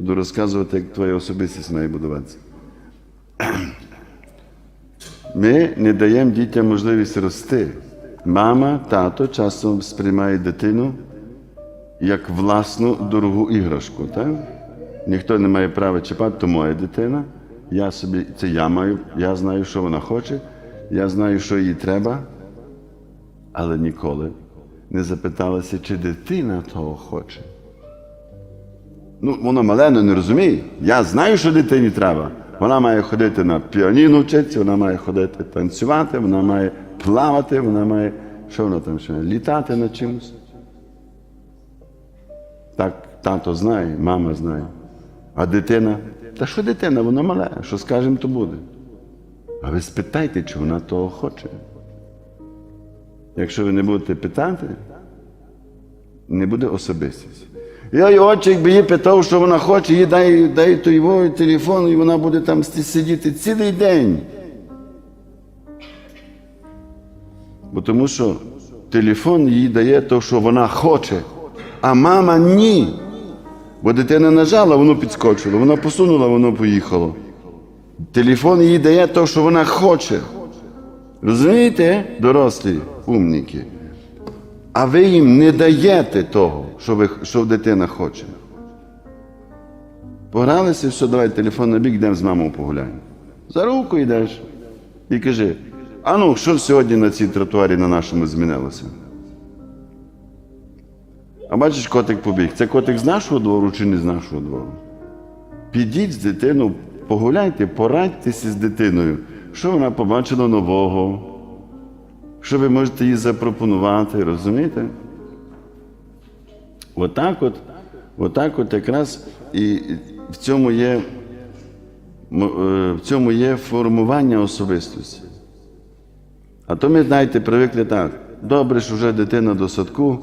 буду розказувати, як твоя особистість має будуватися. Ми не даємо дітям можливість рости. Мама, тато часом сприймає дитину як власну дорогу іграшку. Так? Ніхто не має права чіпати, то моя дитина. Я собі, це я маю, я знаю, що вона хоче, я знаю, що їй треба, але ніколи не запиталася, чи дитина того хоче. Ну, воно малено не розуміє. Я знаю, що дитині треба. Вона має ходити на піаніно вчитися, вона має ходити танцювати, вона має плавати, вона має. Що вона там ще? Літати над чимось. Так тато знає, мама знає. А дитина, та що дитина, вона мале, що скажемо, то буде. А ви спитайте, чи вона того хоче. Якщо ви не будете питати, не буде особистість. Я й очі, якби їй питав, що вона хоче, їй дай, дай той його телефон, і вона буде там сидіти цілий день. Бо тому що телефон їй дає те, що вона хоче, а мама ні. Бо дитина нажала, воно підскочило, вона посунула, воно поїхало. Телефон їй дає те, що вона хоче. Розумієте, дорослі умніки? А ви їм не даєте того, що, ви, що дитина хоче. Погралися, все, давай телефон на бік, йдемо з мамою погуляємо. За руку йдеш і кажи: а ну, що сьогодні на цій тротуарі на нашому змінилося? А бачиш, котик побіг. Це котик з нашого двору чи не з нашого двору? Підіть з дитиною, погуляйте, порадьтеся з дитиною, що вона побачила нового, що ви можете їй запропонувати, розумієте? Отак от, отак от якраз і в цьому є, е, в цьому є формування особистості. А то ми, знаєте, привикли так. Добре, що вже дитина до садку.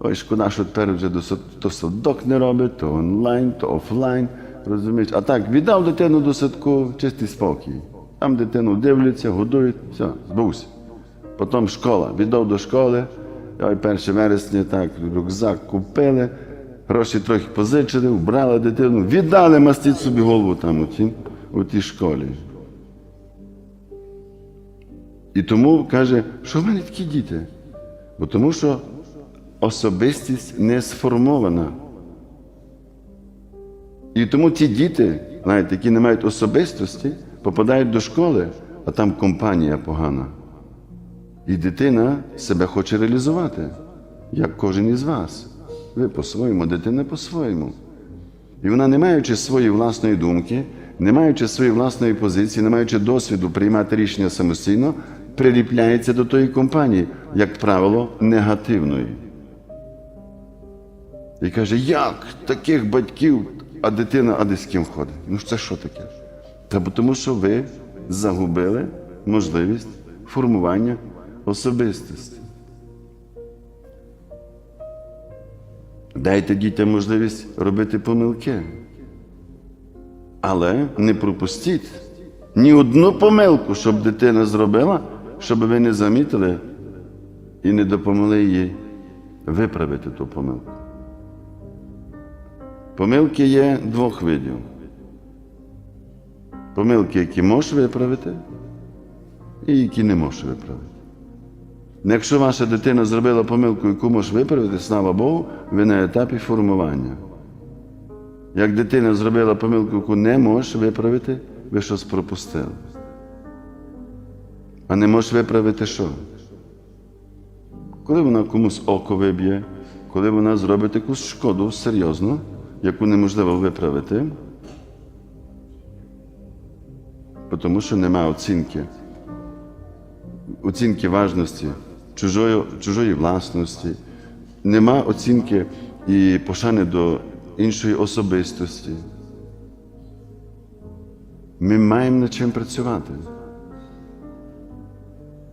Ой, шкода, що тепер вже до сад- то садок не робить, то онлайн, то офлайн. Розумієш? А так, віддав дитину до садку, чистий спокій. Там дитину дивляться, годують, все, збувся. Потім школа. Віддав до школи. Ой, 1 вересня так, рюкзак купили, гроші трохи позичили, вбрали дитину, віддали мастить собі голову там у тій, школі. І тому каже, що в мене такі діти? Бо тому що особистість не сформована. І тому ті діти, знаєте, які не мають особистості, попадають до школи, а там компанія погана. І дитина себе хоче реалізувати, як кожен із вас. Ви по-своєму, дитина по-своєму. І вона, не маючи своєї власної думки, не маючи своєї власної позиції, не маючи досвіду приймати рішення самостійно, приліпляється до тої компанії, як правило, негативної. І каже, як таких батьків, а дитина, а де з ким ходить? Ну це що таке? Та тому, що ви загубили можливість формування особистості. Дайте дітям можливість робити помилки. Але не пропустіть ні одну помилку, щоб дитина зробила, щоб ви не замітили і не допомогли їй виправити ту помилку. Помилки є двох видів. Помилки, які можеш виправити, і які не можеш виправити. Якщо ваша дитина зробила помилку, яку можеш виправити, слава Богу, ви на етапі формування. Як дитина зробила помилку, яку не можеш виправити, ви щось пропустили. А не можеш виправити що? Коли вона комусь око виб'є, коли вона зробить якусь шкоду серйозну, яку неможливо виправити, тому що немає оцінки. Оцінки важності чужої, чужої власності, нема оцінки і пошани до іншої особистості. Ми маємо над чим працювати.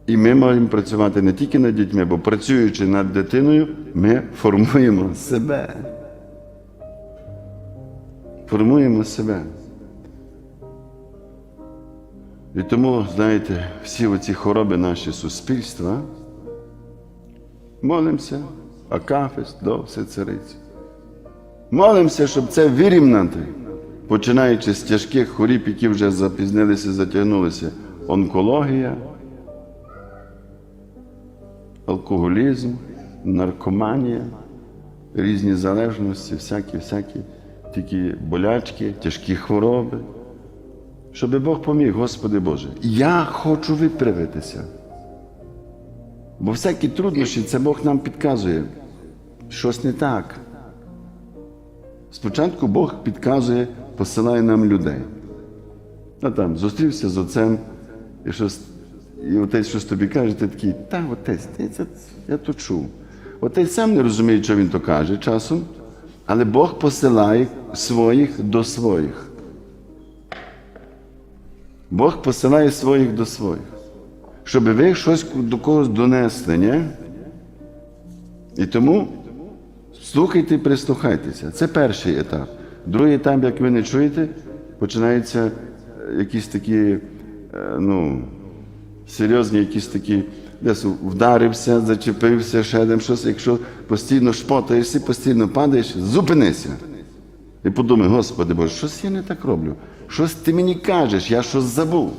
І ми маємо працювати не тільки над дітьми, бо працюючи над дитиною, ми формуємо себе. Формуємо себе. І тому, знаєте, всі оці хвороби наші суспільства, молимося, акафист, до все цариці. Молимося, щоб це вирівняти, починаючи з тяжких хворіб, які вже запізнилися, затягнулися. Онкологія, алкоголізм, наркоманія, різні залежності, всякі, всякі такі болячки, тяжкі хвороби. Щоб Бог поміг, Господи Боже. Я хочу виправитися. Бо всякі труднощі це Бог нам підказує. Щось не так. Спочатку Бог підказує, посилає нам людей. А там зустрівся з отцем, і щось, і отець щось тобі каже, ти такий, та отець, ти це, я то чув. Отець сам не розуміє, що він то каже часом, але Бог посилає своїх до своїх. Бог посилає своїх до своїх. Щоб ви щось до когось донесли, ні? І тому слухайте прислухайтеся. Це перший етап. Другий етап, як ви не чуєте, починаються е, якісь такі, е, ну, серйозні якісь такі, десь вдарився, зачепився, ще там щось. Якщо постійно шпотаєшся, постійно падаєш, зупинися. І подумай, Господи Боже, щось я не так роблю. Щось ти мені кажеш, я щось забув.